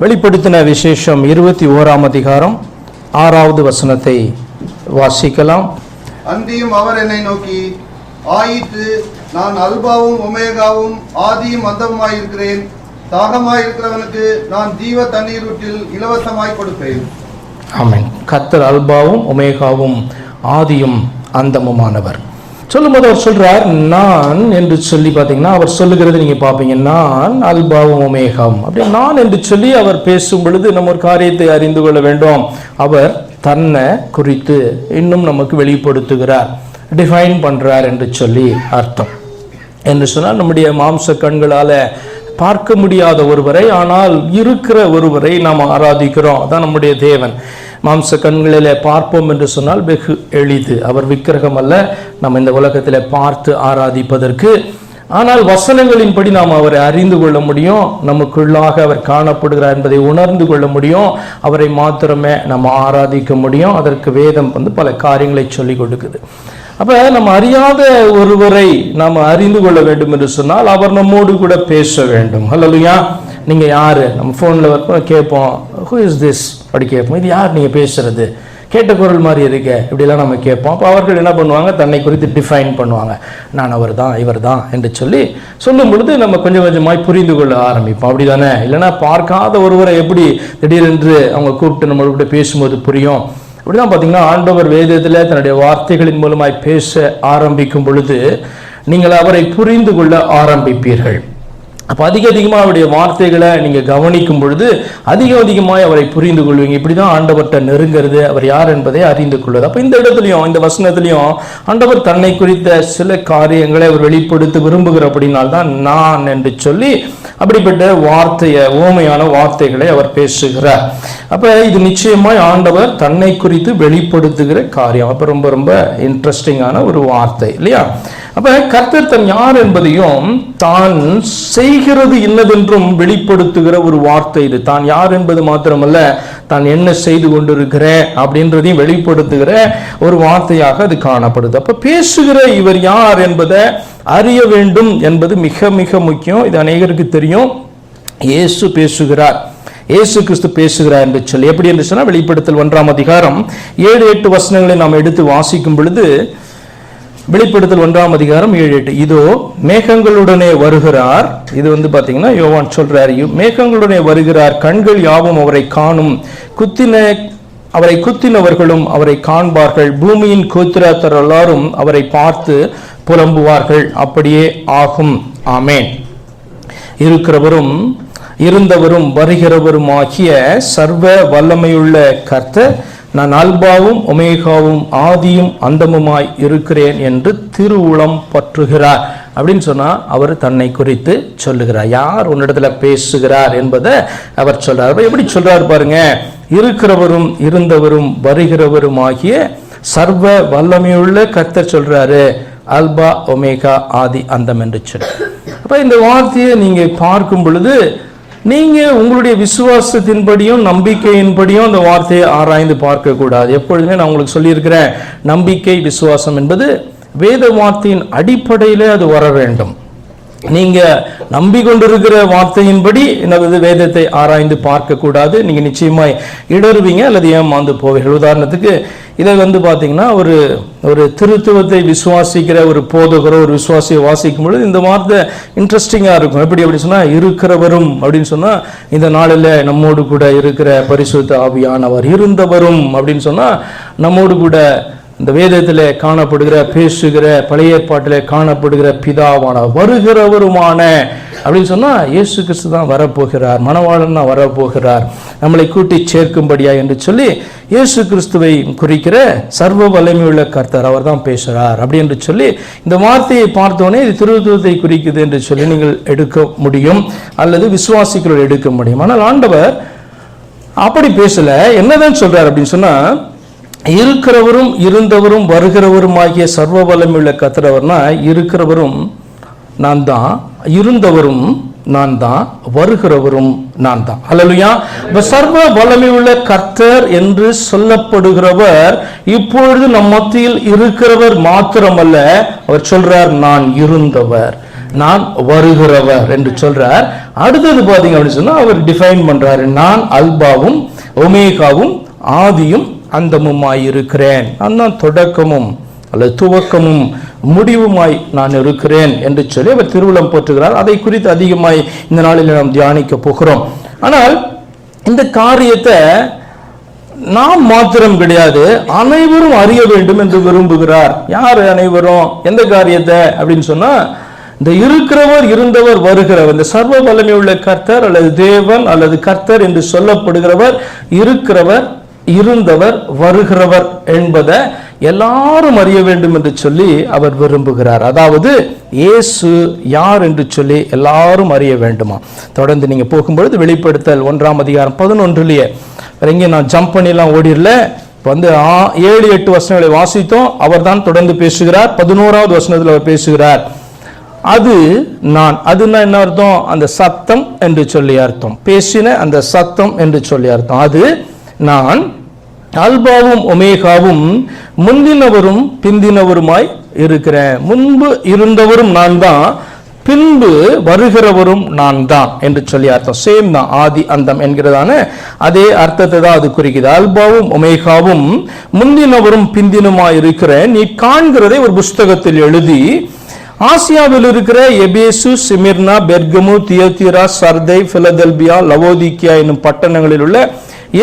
வெளிப்படுத்தின விசேஷம் இருபத்தி ஓராம் அதிகாரம் ஆறாவது வசனத்தை வாசிக்கலாம். அன்றியும் அவர் என்னை நோக்கி ஆயிற்று நான் அல்பாவும் ஒமேகாவும் ஆதியும் அந்தமுமாயிருக்கிறேன். தாகமாயிருக்கிறவனுக்கு நான் ஜீவ தண்ணீரூற்றில் இலவசமாய் கொடுப்பேன். ஆமென். கத்தர் அல்பாவும் ஒமேகாவும் ஆதியும் அந்தமுமானவர். சொல்லும்போது அவர் சொல்றார் நான் என்று சொல்லி பார்த்தீங்கன்னா அவர் சொல்லுகிறது நீங்க பார்ப்பீங்க நான் அல்பாவும் ஒமேகம் அப்படி நான் என்று சொல்லி அவர் பேசும் பொழுது நம்ம ஒரு காரியத்தை அறிந்து கொள்ள வேண்டும். அவர் தன்னை குறித்து இன்னும் நமக்கு வெளிப்படுத்துகிறார் டிஃபைன் பண்றார் என்று சொல்லி அர்த்தம். என்று சொன்னால் நம்முடைய மாம்ச கண்களால பார்க்க முடியாத ஒருவரை ஆனால் இருக்கிற ஒருவரை நாம் ஆராதிக்கிறோம். அதான் நம்முடைய தேவன். மாம்ச கண்களிலே பார்ப்போம் என்று சொன்னால் வெகு எளிது. அவர் விக்கிரகம் அல்ல. நம்ம இந்த உலகத்தில் பார்த்து ஆராதிப்பதற்கு. ஆனால் வசனங்களின்படி நாம் அவரை அறிந்து கொள்ள முடியும். நமக்குள்ளாக அவர் காணப்படுகிறார் என்பதை உணர்ந்து கொள்ள முடியும். அவரை மாத்திரமே நம்ம ஆராதிக்க முடியும். அதற்கு வேதம் வந்து பல காரியங்களை சொல்லி கொடுக்குது. அப்போ நம்ம அறியாத ஒருவரை நாம் அறிந்து கொள்ள வேண்டும் என்று சொன்னால் அவர் நம்மோடு கூட பேச வேண்டும். ஹலோலுயா நீங்கள் யார்? நம்ம ஃபோனில் கேட்போம். ஹூ இஸ் திஸ் அப்படி கேட்போம். இது யார் நீங்கள் பேசுகிறது கேட்ட குரல் மாதிரி இருக்க. இப்படிலாம் நம்ம கேட்போம். அப்போ அவர்கள் என்ன பண்ணுவாங்க? தன்னை குறித்து டிஃபைன் பண்ணுவாங்க. நான் அவர் தான் இவர் தான் என்று சொல்லி சொல்லும் பொழுது நம்ம கொஞ்சம் கொஞ்சமாய் புரிந்து கொள்ள ஆரம்பிப்போம். அப்படி தானே இல்லைன்னா பார்க்காத ஒருவரை எப்படி திடீரென்று அவங்க கூப்பிட்டு நம்மளோட பேசும்போது புரியும்? இப்படிதான் பார்த்தீங்கன்னா ஆண்டவர் வேதத்தில் தன்னுடைய வார்த்தைகளின் மூலமாய் பேச ஆரம்பிக்கும் பொழுது நீங்கள் அவரை புரிந்து கொள்ள ஆரம்பிப்பீர்கள். அப்போ அதிக அதிகமாக அவருடைய வார்த்தைகளை நீங்கள் கவனிக்கும் பொழுது அதிக அதிகமாக அவரை புரிந்து கொள்வீங்க. இப்படி தான் ஆண்டவர்கிட்ட நெருங்கிறது அவர் யார் என்பதை அறிந்து கொள்வது. அப்போ இந்த இடத்துலையும் இந்த வசனத்திலையும் ஆண்டவர் தன்னை குறித்த சில காரியங்களை அவர் வெளிப்படுத்த விரும்புகிறபடினால் தான் நான் என்று சொல்லி அப்படிப்பட்ட வார்த்தையை ஓமையான வார்த்தைகளை அவர் பேசுகிறார். அப்போ இது நிச்சயமாய் ஆண்டவர் தன்னை குறித்து வெளிப்படுத்துகிற காரியம். அப்போ ரொம்ப ரொம்ப இன்ட்ரெஸ்டிங்கான ஒரு வார்த்தை இல்லையா? அப்ப கர்த்தர் தன் யார் என்பதையும் தான் செய்கிறது இன்னதென்றும் வெளிப்படுத்துகிற ஒரு வார்த்தை இது. தான் யார் என்பது மாத்திரமல்ல தான் என்ன செய்து கொண்டிருக்கிற அப்படின்றதையும் வெளிப்படுத்துகிற ஒரு வார்த்தையாக அது காணப்படுது. அப்ப பேசுகிற இவர் யார் என்பதை அறிய வேண்டும் என்பது மிக மிக முக்கியம். இது அநேகருக்கு தெரியும். இயேசு பேசுகிறார். இயேசு கிறிஸ்து பேசுகிறார் என்று சொல்லி. எப்படி என்று சொன்னால் வெளிப்படுத்தல் ஒன்றாம் அதிகாரம் ஏழு எட்டு வசனங்களை நாம் எடுத்து வாசிக்கும் பொழுது வெளிப்படுத்தல் ஒன்றாம் அதிகாரம் ஏழு எட்டு. இதோ மேகங்களுடனே வருகிறார். இது வந்து பாத்தீங்கன்னா யோவான் சொல்றார். மேகங்களுடனே வருகிறார். கண்கள் யாவும் அவரை காணும். குத்தின அவரை குத்தினவர்களும் அவரை காண்பார்கள். பூமியின் கோத்திராத்தர் எல்லாரும் அவரை பார்த்து புலம்புவார்கள். அப்படியே ஆகும். ஆமேன். இருக்கிறவரும் இருந்தவரும் வருகிறவரும் ஆகிய சர்வ வல்லமையுள்ள கர்த்தர் நான் அல்பாவும் ஒமேகாவும் ஆதியும் அந்தமுமாய் இருக்கிறேன் என்று திருவுளம் பற்றுகிறார். அப்படின்னு சொன்னால் அவர் தன்னை குறித்து சொல்லுகிறார். யார் உன்னிடத்துல பேசுகிறார் என்பதை அவர் சொல்றார். எப்படி சொல்றாரு பாருங்க. இருக்கிறவரும் இருந்தவரும் வருகிறவரும் ஆகிய சர்வ வல்லமையுள்ள கர்த்தர் சொல்றாரு. அல்பா ஒமேகா ஆதி அந்தம் என்று சொல்லி. அப்ப இந்த வார்த்தையை நீங்க பார்க்கும் பொழுது நீங்கள் உங்களுடைய விசுவாசத்தின்படியும் நம்பிக்கையின்படியும் அந்த வார்த்தையை ஆராய்ந்து பார்க்கக்கூடாது. எப்பொழுதுமே நான் உங்களுக்கு சொல்லியிருக்கிறேன் நம்பிக்கை விசுவாசம் என்பது வேத வார்த்தையின் அடிப்படையிலே அது வர வேண்டும். நீங்க நம்பிக்கொண்டிருக்கிற வார்த்தையின்படி எனது வேதத்தை ஆராய்ந்து பார்க்க கூடாது நீங்க நிச்சயமாய் இடருவீங்க அல்லது ஏமாந்து போவீர்கள். உதாரணத்துக்கு இதை வந்து பார்த்தீங்கன்னா ஒரு ஒரு திருத்துவத்தை விசுவாசிக்கிற ஒரு போதகரோ ஒரு விசுவாசியை வாசிக்கும் பொழுது இந்த வார்த்தை இன்ட்ரெஸ்டிங்காக இருக்கும். எப்படி அப்படி சொன்னால் இருக்கிறவரும் அப்படின்னு சொன்னால் இந்த நாளில் நம்மோடு கூட இருக்கிற பரிசுத்த ஆவியானவர் இருந்தவரும் அப்படின்னு சொன்னால் நம்மோடு கூட இந்த வேதத்தில் காணப்படுகிற பேசுகிற பழைய ஏற்பாட்டில் காணப்படுகிற பிதாவான வருகிறவருமான. அப்படின்னு சொன்னால் இயேசு கிறிஸ்து தான் வரப்போகிறார் மணவாளன் தான் வரப்போகிறார். நம்மளை கூட்டி சேர்க்கும்படியா என்று சொல்லி இயேசு கிறிஸ்துவை குறிக்கிற சர்வ வலிமையுள்ள கர்த்தர் அவர் தான் பேசுகிறார் அப்படி என்று சொல்லி இந்த வார்த்தையை பார்த்தோன்னே இது திருத்துவத்தை குறிக்குது என்று சொல்லி நீங்கள் எடுக்க முடியும் அல்லது விசுவாசிகளோடு எடுக்க முடியும். ஆனால் ஆண்டவர் அப்படி பேசல. என்னதான் சொல்கிறார் அப்படின்னு சொன்னால் இருக்கிறவரும் இருந்தவரும் வருகிறவரும் ஆகிய சர்வ வல்லமையுள்ள கத்திரவர்னா இருக்கிறவரும் நான் தான் இருந்தவரும் நான் தான் வருகிறவரும் நான் தான் அல்லலுயா இப்போ சர்வ வல்லமையுள்ள கர்த்தர் என்று சொல்லப்படுகிறவர் இப்பொழுது நம் மத்தியில் இருக்கிறவர் மாத்திரமல்ல. அவர் சொல்றார் நான் இருந்தவர் நான் வருகிறவர் என்று சொல்றார். அடுத்தது பாத்தீங்க அப்படின்னு சொன்னா அவர் டிஃபைன் பண்றாரு நான் அல்பாவும் ஒமேகாவும் ஆதியும் அந்தமுமாய் இருக்கிறேன் நான் தான் தொடக்கமும் அல்லது துவக்கமும் முடிவுமாய் நான் இருக்கிறேன் என்று சொல்லி அவர் திருவிழம் போற்றுகிறார். அதை குறித்து அதிகமாய் இந்த நாளில் நாம் தியானிக்க போகிறோம். ஆனால் இந்த காரியத்தை நாம் மாத்திரம் கிடையாது அனைவரும் அறிய வேண்டும் என்று விரும்புகிறார். யார் அனைவரும்? எந்த காரியத்தை? அப்படின்னு சொன்னா இந்த இருக்கிறவர் இருந்தவர் வருகிறவர். இந்த சர்வ வல்லமை உள்ள கர்த்தர் அல்லது தேவன் அல்லது கர்த்தர் என்று சொல்லப்படுகிறவர் இருக்கிறவர் இருந்தவர் வருகிறவர் என்பதை எல்லாரும் அறிய வேண்டும் என்று சொல்லி அவர் விரும்புகிறார். அதாவது இயேசு யார் என்று சொல்லி எல்லாரும் அறிய வேண்டுமா? தொடர்ந்து நீங்க போகும்பொழுது வெளிப்படுத்தல் ஒன்றாம் அதிகாரம் பதினொன்றுலயே. எங்கே நான் ஜம்ப் பண்ணிலாம் ஓடிரல இப்போ வந்து ஆ- ஏழு எட்டு வசனங்களை வாசித்தோம். அவர் தான் தொடர்ந்து பேசுகிறார். பதினோராவது வசனத்தில் அவர் பேசுகிறார். அது நான் அதுன்னா என்ன அர்த்தம்? அந்த சத்தம் என்று சொல்லி அர்த்தம். பேசின அந்த சத்தம் என்று சொல்லி அர்த்தம். அது நான் ஆல்பாவும் ஒமேகாவும் முந்தினவரும் பிந்தினவருமாய் இருக்கிறேன். முன்பு இருந்தவரும் நான் தான் பின்பு வருகிறவரும் நான் தான் என்று சொல்லி அர்த்தம். சேம் தான் ஆதி அந்தம் என்கிறதான அதே அர்த்தத்தை தான் அது குறிக்குது. அல்பாவும் ஒமேகாவும் முந்தினவரும் பிந்தினுமாய் இருக்கிறேன். நீ காண்கிறதை ஒரு புஸ்தகத்தில் எழுதி ஆசியாவில் இருக்கிற எபேசு சிமிர்னா பெர்கமு தியோத்திரா சர்தை பிலதெல்பியா லவோதிக்கியா என்னும் பட்டணங்களில் உள்ள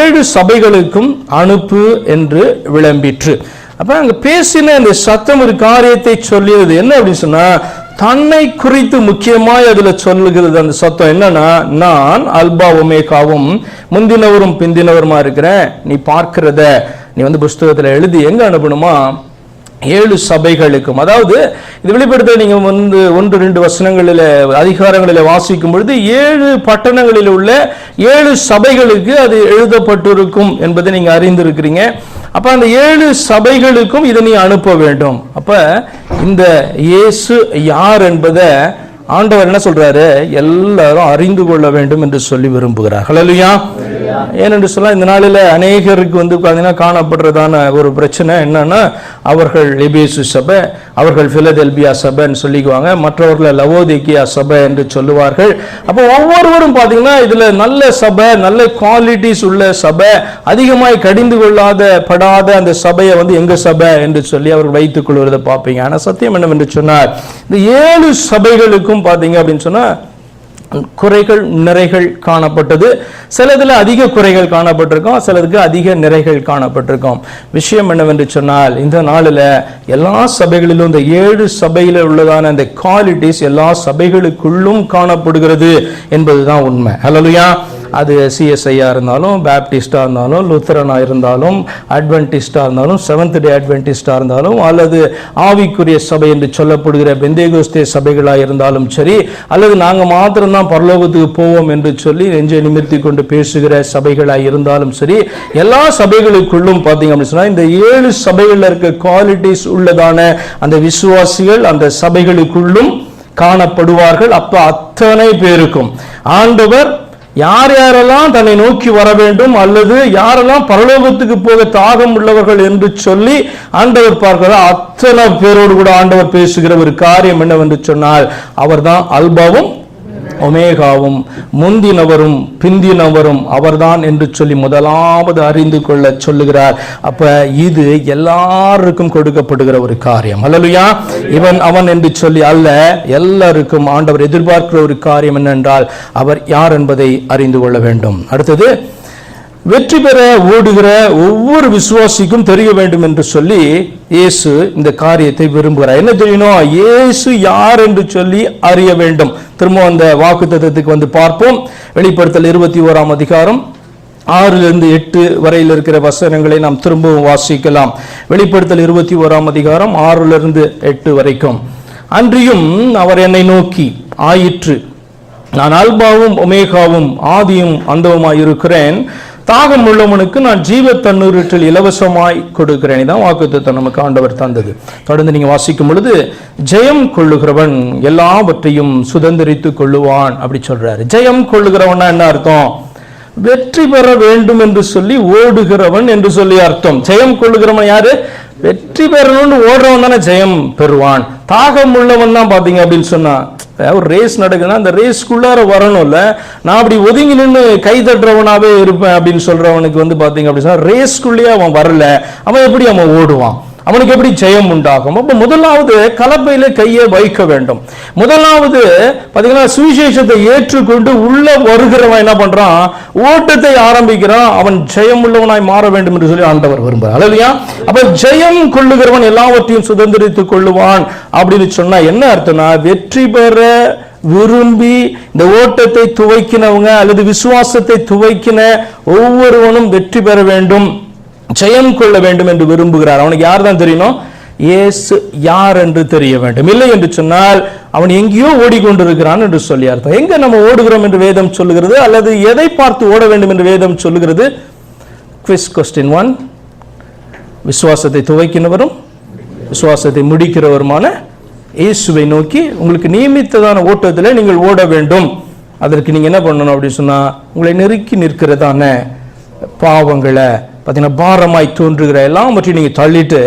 ஏழு சபைகளுக்கும் அனுப்பு என்று விளம்பிற்று. அப்போ அங்கே பேசின இந்த சத்தம் ஒரு காரியத்தை சொல்லியது. என்ன அப்படின்னு சொன்னால் தன்னை குறித்து முக்கியமாய் அதில் சொல்லுகிறது அந்த சத்தம் என்னன்னா நான் அல்பா ஒமேகாவும் முந்தினவரும் பிந்தினவருமா இருக்கிறேன். நீ பார்க்கிறத நீ வந்து புஸ்தகத்தில் எழுதி எங்கே அனுப்பணுமா? ஏழு சபைகளுக்கும். அதாவது இது வெளிப்படுத்த நீங்க வந்து ஒன்று ரெண்டு வசனங்களில் அதிகாரங்களில் வாசிக்கும் பொழுது ஏழு பட்டணங்களில் உள்ள ஏழு சபைகளுக்கு அது எழுதப்பட்டிருக்கும் என்பதை நீங்க அறிந்திருக்கிறீங்க. அப்ப அந்த ஏழு சபைகளுக்கும் இதை நீ அனுப்ப வேண்டும். அப்ப இந்த இயேசு யார் என்பதை ஆண்டவர் என்ன சொல்றாரு? எல்லாரும் அறிந்து கொள்ள வேண்டும் என்று சொல்லி விரும்புகிறார். ஹalleluya ஏனென்று சொன்னால் இந்த நாளில் அநேகருக்கு வந்து பார்த்தீங்கன்னா காணப்படுறதான ஒரு பிரச்சனை என்னன்னா அவர்கள் லிபேசு சபை அவர்கள் பிலதெல்பியா சபைன்னு சொல்லிக்குவாங்க. மற்றவர்களை லவோதிக்கியா சபை என்று சொல்லுவார்கள். அப்போ ஒவ்வொருவரும் பார்த்தீங்கன்னா இதில் நல்ல சபை நல்ல குவாலிட்டிஸ் உள்ள சபை அதிகமாய் கடிந்து கொள்ளாத படாத அந்த சபையை வந்து எங்க சபை என்று சொல்லி அவர்கள் வைத்துக் கொள்வதை பார்ப்பீங்க. ஆனால் சத்தியம் என்னவென்று சொன்னார் இந்த ஏழு சபைகளுக்கும் பார்த்தீங்க அப்படின்னு சொன்னால் குறைகள் நிறைகள் காணப்பட்டது. சிலதில் அதிக குறைகள் காணப்பட்டிருக்கும் சிலதுக்கு அதிக நிறைகள் காணப்பட்டிருக்கும். விஷயம் என்னவென்று சொன்னால் இந்த நாளில் எல்லா சபைகளிலும் இந்த ஏழு சபையில் உள்ளதான அந்த குவாலிட்டிஸ் எல்லா சபைகளுக்குள்ளும் காணப்படுகிறது என்பதுதான் உண்மை. ஹலோயா அது சிஎஸ்ஐயாக இருந்தாலும் பேப்டிஸ்டாக இருந்தாலும் லுத்தரனாக இருந்தாலும் அட்வென்டிஸ்டாக இருந்தாலும் செவன்த் டே அட்வென்டிஸ்டாக இருந்தாலும் அல்லது ஆவிக்குரிய சபை என்று சொல்லப்படுகிற பெந்தேகோஸ்தே சபைகளாக இருந்தாலும் சரி அல்லது நாங்கள் மாத்திரம்தான் பரலோகத்துக்கு போவோம் என்று சொல்லி நெஞ்சை நிமிர்த்தி கொண்டு பேசுகிற சபைகளாக இருந்தாலும் சரி எல்லா சபைகளுக்குள்ளும் பார்த்தீங்க அப்படின்னு சொன்னால் இந்த ஏழு சபைகளில் இருக்க குவாலிட்டிஸ் உள்ளதான அந்த விசுவாசிகள் அந்த சபைகளுக்குள்ளும் காணப்படுவார்கள். அப்போ அத்தனை பேருக்கும் ஆண்டவர் யார் யாரெல்லாம் தன்னை நோக்கி வர வேண்டும் அல்லது யாரெல்லாம் பரலோகத்துக்கு போக தாகம் உள்ளவர்கள் என்று சொல்லி ஆண்டவர் பார்க்கிறார் அத்தனை பேரோடு கூட ஆண்டவர் பேசுகிற ஒரு காரியம் என்னவென்று சொன்னால் அவர்தான் அல்பாவும் ஒமேகாவும் முந்தினவரும் பிந்தினவரும் அவர்தான் என்று சொல்லி முதலாவது அறிந்து கொள்ள சொல்லுகிறார். அப்ப இது எல்லாருக்கும் கொடுக்கப்படுகிற ஒரு காரியம். அல்லலுயா. இவன் அவன் என்று சொல்லி அல்ல எல்லாருக்கும் ஆண்டவர் எதிர்பார்க்கிற ஒரு காரியம் என்னென்றால் அவர் யார் என்பதை அறிந்து கொள்ள வேண்டும். அடுத்தது வெற்றி பெற ஓடுகிற ஒவ்வொரு விசுவாசிக்கும் தெரிய வேண்டும் என்று சொல்லி இயேசு இந்த காரியத்தை விரும்புகிறார். என்ன தெரியணும் இயேசு யார் என்று சொல்லி அறிய வேண்டும். திரும்ப அந்த வாக்கு வந்து பார்ப்போம். வெளிப்படுத்தல் இருபத்தி ஓராம் அதிகாரம். ஆறிலிருந்து எட்டு வரையில் இருக்கிற வசனங்களை நாம் திரும்பவும் வாசிக்கலாம். வெளிப்படுத்தல் இருபத்தி ஓராம் அதிகாரம் ஆறிலிருந்து எட்டு வரைக்கும். அன்றியும் அவர் என்னை நோக்கி ஆயிற்று. நான் அல்பாவும் ஒமேகாவும் ஆதியும் அந்தவுமாய் இருக்கிறேன் தாகம் உள்ளவனுக்கு நான் ஜீவ தண்ணீரிற்றில் இலவசமாய் கொடுக்கிறேன். தான் வாக்குத்தத்தை நமக்கு ஆண்டவர் தந்தது. தொடர்ந்து நீங்க வாசிக்கும் பொழுது ஜெயம் கொள்ளுகிறவன் எல்லாவற்றையும் சுதந்திரித்து கொள்ளுவான் அப்படி சொல்றாரு. ஜெயம் கொள்ளுகிறவன்னா என்ன அர்த்தம்? வெற்றி பெற வேண்டும் என்று சொல்லி ஓடுகிறவன் என்று சொல்லி அர்த்தம். ஜெயம் கொள்ளுகிறவன் யாரு? வெற்றி பெறணும்னு ஓடுறவன் தானே ஜெயம் பெறுவான். தாகம் உள்ளவன் தான் பார்த்தீங்க அப்படின்னு சொன்னா ஒரு ரேஸ் நடக்குதுன்னா அந்த ரேஸ்க்குள்ளார வரணும்ல. நான் அப்படி ஒதுங்கி நின்று கை தட்டுறவனாகவே இருப்பேன் அப்படின்னு சொல்கிறவனுக்கு வந்து பார்த்தீங்க அப்படின்னு சொன்னால் ரேஸ்க்குள்ளேயே அவன் வரல. அவன் எப்படி அவன் ஓடுவான்? அவனுக்கு எப்படி ஜெயம் உண்டாகும்? அப்போ முதலாவது கலப்பையில கையை வைக்க வேண்டும். முதலாவது பாத்தீங்கன்னா சுவிசேஷத்தை ஏற்றுக்கொண்டு உள்ள வருகிறவன் என்ன பண்றான்? ஓட்டத்தை ஆரம்பிக்கிறான். அவன் ஜெயம் உள்ளவனாய் மாற வேண்டும் என்று சொல்லி ஆண்டவர் விரும்புகிறார். இல்லையா அப்ப ஜெயம் கொள்ளுகிறவன் எல்லாவற்றையும் சுதந்திரித்துக் கொள்ளுவான் அப்படின்னு சொன்னா என்ன அர்த்தம்னா வெற்றி பெற விரும்பி இந்த ஓட்டத்தை துவைக்கினவங்க அல்லது விசுவாசத்தை துவைக்கின ஒவ்வொருவனும் வெற்றி பெற வேண்டும். ஜெயம் கொள்ள வேண்டும் என்று விரும்புகிறார். அவனுக்கு யார் தான் தெரியணும் இயேசு யார் என்று தெரிய வேண்டும். இல்லை என்று சொன்னால் அவன் எங்கேயோ ஓடிக்கொண்டிருக்கிறான் என்று சொல்லி அர்த்தம். எங்க நம்ம ஓடுகிறோம் என்று வேதம் சொல்லுகிறது? அல்லது எதை பார்த்து ஓட வேண்டும் என்று வேதம் சொல்லுகிறது? குவிஸ் கொஸ்டின் ஒன் விசுவாசத்தை துவைக்கினவரும் விசுவாசத்தை முடிக்கிறவருமான இயேசுவை நோக்கி உங்களுக்கு நியமித்ததான ஓட்டத்தில் நீங்கள் ஓட வேண்டும். அதற்கு நீங்கள் என்ன பண்ணணும் அப்படின்னு சொன்னால் உங்களை நெருக்கி நிற்கிறதான பாவங்களை பார்த்தீங்கன்னா பாரமாய் தோன்றுகிற எல்லாவற்றையும் நீங்கள் தள்ளிட்டு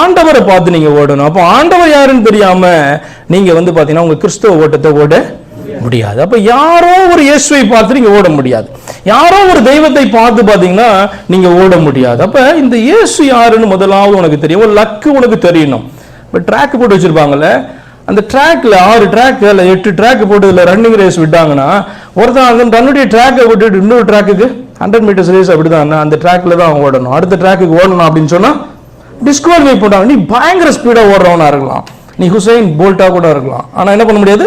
ஆண்டவரை பார்த்து நீங்கள் ஓடணும். அப்போ ஆண்டவர் யாருன்னு தெரியாமல் நீங்கள் வந்து பார்த்தீங்கன்னா உங்கள் கிறிஸ்தவ ஓட்டத்தை ஓட முடியாது. அப்போ யாரோ ஒரு இயேசுவை பார்த்து நீங்கள் ஓட முடியாது. யாரோ ஒரு தெய்வத்தை பார்த்து பார்த்தீங்கன்னா நீங்கள் ஓட முடியாது. அப்போ இந்த இயேசு யாருன்னு முதலாவது உனக்கு தெரியும். ஒரு லக்கு உனக்கு தெரியணும். இப்போ ட்ராக் போட்டு வச்சுருப்பாங்கல்ல? அந்த ட்ராக்ல ஆறு ட்ராக் இல்லை எட்டு ட்ராக் போட்டு இதில் ரன்னிங் ரேஸ் விட்டாங்கன்னா ஒருத்தன் அந்த தன்னுடைய ட்ராக்கை விட்டுட்டு இன்னொரு ட்ராக்குக்கு ஹண்ட்ரட் மீட்டர்ஸ் ரேஸ் அப்படிதான் அந்த ட்ராக்ல தான் அவன் ஓடணும். அடுத்த ட்ராக்குக்கு ஓடணும் அப்படின்னு சொன்னால் டிஸ்குவாலிஃபை போட்டாங்க நீ பயங்கர ஸ்பீடாக ஓடுறவனாக இருக்கலாம். நீ ஹுசைன் போல்ட்டாக கூட இருக்கலாம். ஆனால் என்ன பண்ண முடியாது?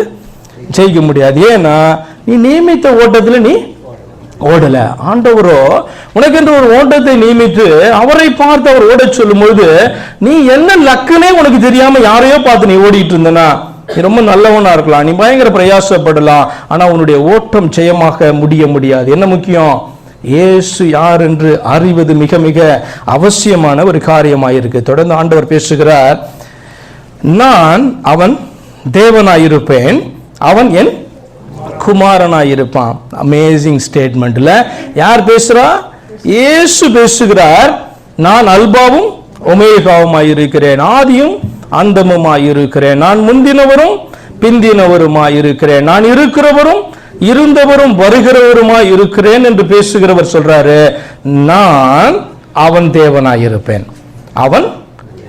ஜெயிக்க முடியாது. ஏன்னா நீ நியமித்த ஓட்டத்தில் நீ ஓடலை. ஆண்டவரோ உனக்கென்று ஒரு ஓட்டத்தை நியமித்து அவரை பார்த்து அவர் ஓடச் சொல்லும்போது நீ என்ன லக்குனே உனக்கு தெரியாமல் யாரையோ பார்த்து நீ ஓடிட்டு இருந்தனா? நீ ரொம்ப நல்லவனா இருக்கலாம். நீ பயங்கர பிரயாசப்படலாம். ஆனா உன்னுடைய ஓட்டம் ஜெயமாக முடிய முடியாது. என்ன முக்கியம்? இயேசு யார் என்று அறிவது மிக மிக அவசியமான ஒரு காரியமாயிருக்கு. தொடர்ந்து ஆண்டவர் பேசுகிறார் நான் அவன் தேவனாயிருப்பேன் அவன் என் குமாரனாயிருப்பான். அமேசிங் ஸ்டேட்மெண்ட்ல யார் பேசுறா? இயேசு பேசுகிறார் நான் அல்பாவும் ஒமேகாவுமாயிருக்கிறேன் ஆதியும் அந்தமுமாயிருக்கிறேன் நான் முந்தினவரும் பிந்தினவருமாயிருக்கிறேன் நான் இருக்கிறவரும் இருந்தவரும் வருகிறவருமாய் இருக்கிறேன் என்று பேசுகிறவர் சொல்றாரு நான் அவன் தேவனாய் இருப்பேன் அவன்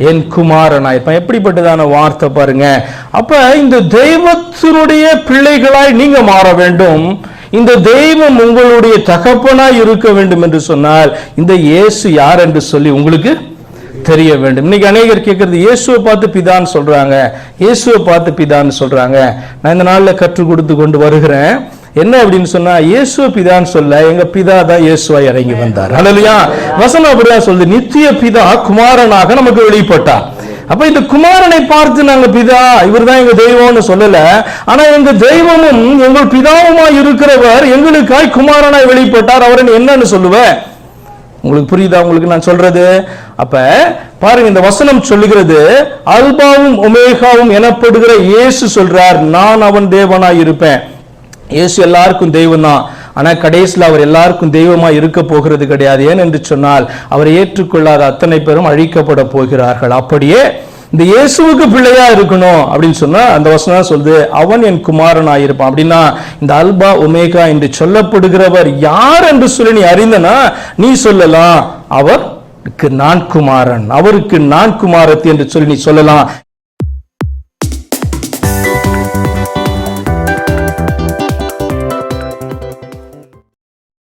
என் குமாரனாயிருப்பான். எப்படிப்பட்டதான வார்த்தை பாருங்க. அப்ப இந்த தெய்வத்தினுடைய பிள்ளைகளாய் நீங்க மாற வேண்டும். இந்த தெய்வம் உங்களுடைய தகப்பனாய் இருக்க வேண்டும் என்று சொன்னால் இந்த இயேசு யார் என்று சொல்லி உங்களுக்கு தெரிய வேண்டும். இன்னைக்கு அநேகர் கேட்கறது இயேசுவை பார்த்து பிதான்னு சொல்றாங்க. இயேசுவை பார்த்து பிதான்னு சொல்றாங்க. நான் இந்த நாளில் கற்றுக் கொடுத்து கொண்டு வருகிறேன். என்ன அப்படின்னு சொன்னா இயேசு பிதான்னு சொல்ல எங்க பிதா தான் இயேசுவா இறங்கி வந்தார். அல்லையா வசனம் அப்படிதான் சொல்லுது நித்திய பிதா குமாரனாக நமக்கு வெளிப்பட்டார் அப்ப இந்த குமாரனை பார்த்து நாங்க பிதா இவர்தான் எங்க தெய்வம்னு சொல்லல. ஆனா எங்க தெய்வமும் எங்கள் பிதாவுமா இருக்கிறவர் எங்களுக்காய் குமாரனாய் வெளிப்பட்டார். அவர் என்னன்னு சொல்லுவேன் உங்களுக்கு புரியுதா? உங்களுக்கு நான் சொல்றது? அப்ப பாருங்க இந்த வசனம் சொல்லுகிறது அல்பாவும் உமேகாவும் எனப்படுகிற இயேசு சொல்றார் நான் அவன் தேவனாய் இருப்பேன். இயேசு எல்லாருக்கும் தெய்வம் தான் ஆனா கடைசியில் அவர் எல்லாருக்கும் தெய்வமா இருக்க போகிறது கிடையாது. ஏன் என்று சொன்னால் அவரை ஏற்றுக்கொள்ளாத அத்தனை பேரும் அழிக்கப்பட போகிறார்கள். அப்படியே இந்த இயேசுவுக்கு பிள்ளையா இருக்கணும் அப்படின்னு சொன்னா அந்த வசனம் சொல்லுது அவன் என் குமாரன் ஆயிருப்பான் அப்படின்னா இந்த அல்பா ஒமேகா என்று சொல்லப்படுகிறவர் யார் என்று சொல்லி நீ அறிந்தனா நீ சொல்லலாம் அவருக்கு நான் குமாரன் அவருக்கு நான் குமாரத்து என்று சொல்லி நீ சொல்லலாம்.